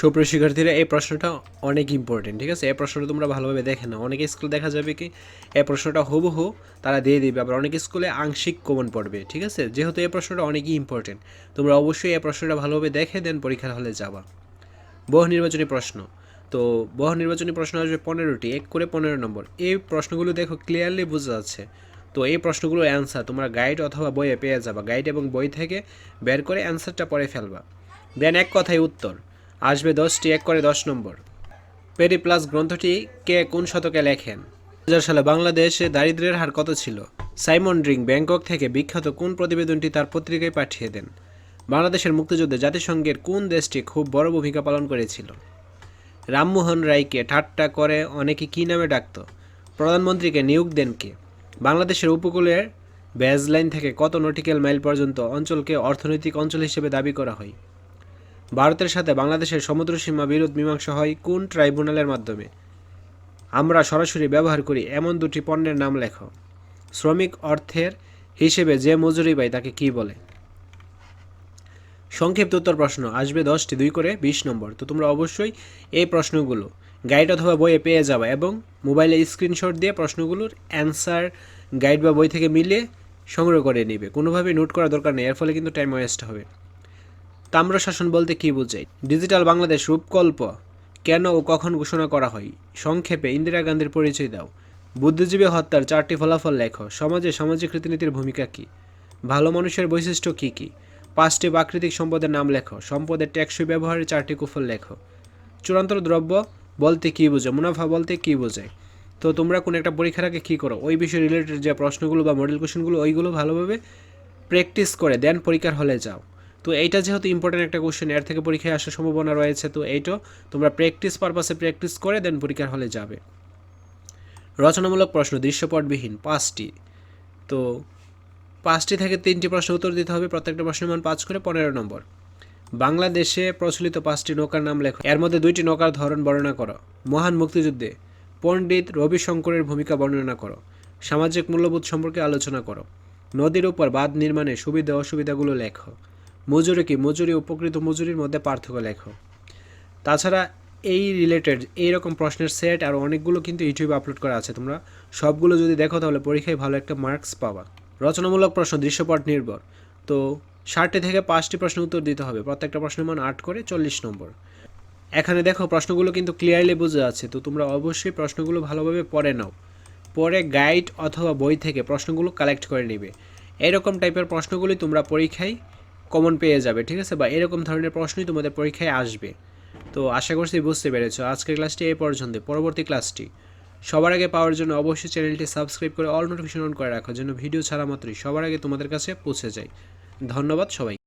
সুপ্রিয় শিক্ষার্থীরা, এই প্রশ্নটা অনেক ইম্পর্টেন্ট ঠিক আছে? এই প্রশ্নটা তোমরা ভালোভাবে দেখে না অনেক স্কুলে দেখা যাবে কি, এই প্রশ্নটা হুবহু তারা দিয়ে দিবে, আবার অনেক স্কুলে আংশিক কমন পড়বে, ঠিক আছে? যেহেতু এই প্রশ্নটা অনেকই ইম্পর্টেন্ট তোমরা অবশ্যই এই প্রশ্নটা ভালোভাবে দেখে দেন, পরীক্ষার হলে যাবা। বহু নির্বাচনী প্রশ্ন, তো বহু নির্বাচনী প্রশ্ন আসবে পনেরোটি, এক করে পনেরো নম্বর। এই প্রশ্নগুলো দেখো ক্লিয়ারলি বোঝা যাচ্ছে। তো এই প্রশ্নগুলোর অ্যান্সার তোমরা গাইড অথবা বইয়ে পেয়ে যাবা। গাইড এবং বই থেকে বের করে অ্যান্সারটা পরে ফেলবা। দেন এক কথায় উত্তর। আসবে দশটি, এক করে দশ নম্বর। পেরিপ্লাস গ্রন্থটি কে কোন শতকে লেখেন? দু হাজার সালে বাংলাদেশে দারিদ্র্যের হার কত ছিল? সাইমন ড্রিং ব্যাংকক থেকে বিখ্যাত কোন প্রতিবেদনটি তার পত্রিকায় পাঠিয়ে দেন? বাংলাদেশের মুক্তিযুদ্ধে জাতিসংঘের কোন দেশটি খুব বড় ভূমিকা পালন করেছিল? রামমোহন রায়কে ঠাট্টা করে অনেকে কী নামে ডাকত? প্রধানমন্ত্রীকে নিয়োগ দেন কে? বাংলাদেশের উপকূলের ব্যাজলাইন থেকে কত নটিক্যাল মাইল পর্যন্ত অঞ্চলকে অর্থনৈতিক অঞ্চল হিসেবে দাবি করা হয়? ভারতের সাথে বাংলাদেশের সমুদ্র সীমা বিরোধ মীমাংসা হয় কোন ট্রাইব্যুনালের মাধ্যমে? আমরা সরাসরি ব্যবহার করি এমন দুটি পণ্যের নাম লেখো। শ্রমিক অর্থের হিসেবে যে মজুরি পায় তাকে কি বলে? সংক্ষিপ্ত উত্তর প্রশ্ন, আসবে দশটি, দুই করে বিশ নম্বর। তো তোমরা অবশ্যই এই প্রশ্নগুলো গাইড অথবা বইয়ে পেয়ে যাবে এবং মোবাইলে স্ক্রিনশট দিয়ে প্রশ্নগুলোর অ্যান্সার গাইড বা বই থেকে মিলিয়ে সংগ্রহ করে নেবে। কোনোভাবেই নোট করার দরকার নেই, এর ফলে কিন্তু টাইম ওয়েস্ট হবে। তাম্র শাসন বলতে কী বোঝায়? ডিজিটাল বাংলাদেশ রূপকল্প। কেন ও কখন ঘোষণা করা হয়? সংক্ষেপে ইন্দিরা গান্ধীর পরিচয় দাও। বুদ্ধিজীবী হত্যার চারটি ফলাফল লেখো। সমাজে সামাজিক রীতিনীতির ভূমিকা কী? ভালো মানুষের বৈশিষ্ট্য কী কী? পাঁচটি প্রাকৃতিক সম্পদের নাম লেখো। সম্পদের টেকসই ব্যবহারের চারটি কুফল লেখো। চূড়ান্ত দ্রব্য বলতে কী বোঝায়? মুনাফা বলতে কী বোঝায়? তো তোমরা কোনো একটা পরীক্ষার আগে কী করো? ওই বিষয় রিলেটেড যে প্রশ্নগুলো বা মডেল কোশ্চেনগুলো ওইগুলো ভালোভাবে প্র্যাকটিস করে দেন পরীক্ষার হলে যাও। তো এইটা যেহেতু ইম্পর্টেন্ট একটা কোশ্চেন এর থেকে পরীক্ষায় আসার সম্ভাবনা রয়েছে, তো এইটা তোমরা প্র্যাকটিস পারপাসে প্র্যাকটিস করে দেন পরীক্ষার হলে যাবে। রচনামূলক প্রশ্ন, দৃশ্যপটবিহীন, পাঁচটি। তো পাঁচটি থেকে তিনটি প্রশ্ন উত্তর দিতে হবে, প্রত্যেকটা প্রশ্নের মান পাঁচ করে পনেরো নম্বর। বাংলাদেশে প্রচলিত পাঁচটি নৌকার নাম লেখো। এর মধ্যে দুইটি নৌকার ধরন বর্ণনা করো। মহান মুক্তিযুদ্ধে পণ্ডিত রবিশঙ্করের ভূমিকা বর্ণনা করো। সামাজিক মূল্যবোধ সম্পর্কে আলোচনা করো। নদীর উপর বাঁধ নির্মাণে সুবিধা অসুবিধাগুলো লেখো। মজুরি কি? মজুরি, উপকৃত মজুরির মধ্যে পার্থক্য লেখো। তাছাড়া এই রিলেটেড এইরকম প্রশ্নের সেট আর অনেকগুলো কিন্তু ইউটিউবে আপলোড করা আছে। তোমরা সবগুলো যদি দেখো, তাহলে পরীক্ষায় ভালো একটা মার্কস পাবা। রচনামূলক প্রশ্ন, দৃশ্যপট নির্ভর। তো ষাটটি থেকে পাঁচটি প্রশ্ন উত্তর দিতে হবে। প্রত্যেকটা প্রশ্নের মান আট করে চল্লিশ নম্বর। এখানে দেখো, প্রশ্নগুলো কিন্তু ক্লিয়ারলি বোঝা আছে। তো তোমরা অবশ্যই প্রশ্নগুলো ভালোভাবে পড়ে নাও। পরে গাইড অথবা বই থেকে প্রশ্নগুলো কালেক্ট করে নেবে। এরকম টাইপের প্রশ্নগুলি তোমরা পরীক্ষায় কমন পেয়ে যাবে, ঠিক আছে? বা এরকম ধরনের প্রশ্নই তোমাদের পরীক্ষায় আসবে। তো আশা করছি বুঝতে পেরেছ। আজকের ক্লাসটি এ পর্যন্ত। পরবর্তী ক্লাসটি সবার আগে পাওয়ার জন্য অবশ্যই চ্যানেলটি সাবস্ক্রাইব করে অল নোটিফিকেশন অন করে রাখো, যেন ভিডিও ছাড়া মাত্রই সবার আগে তোমাদের কাছে পৌঁছে যায়। ধন্যবাদ সবাই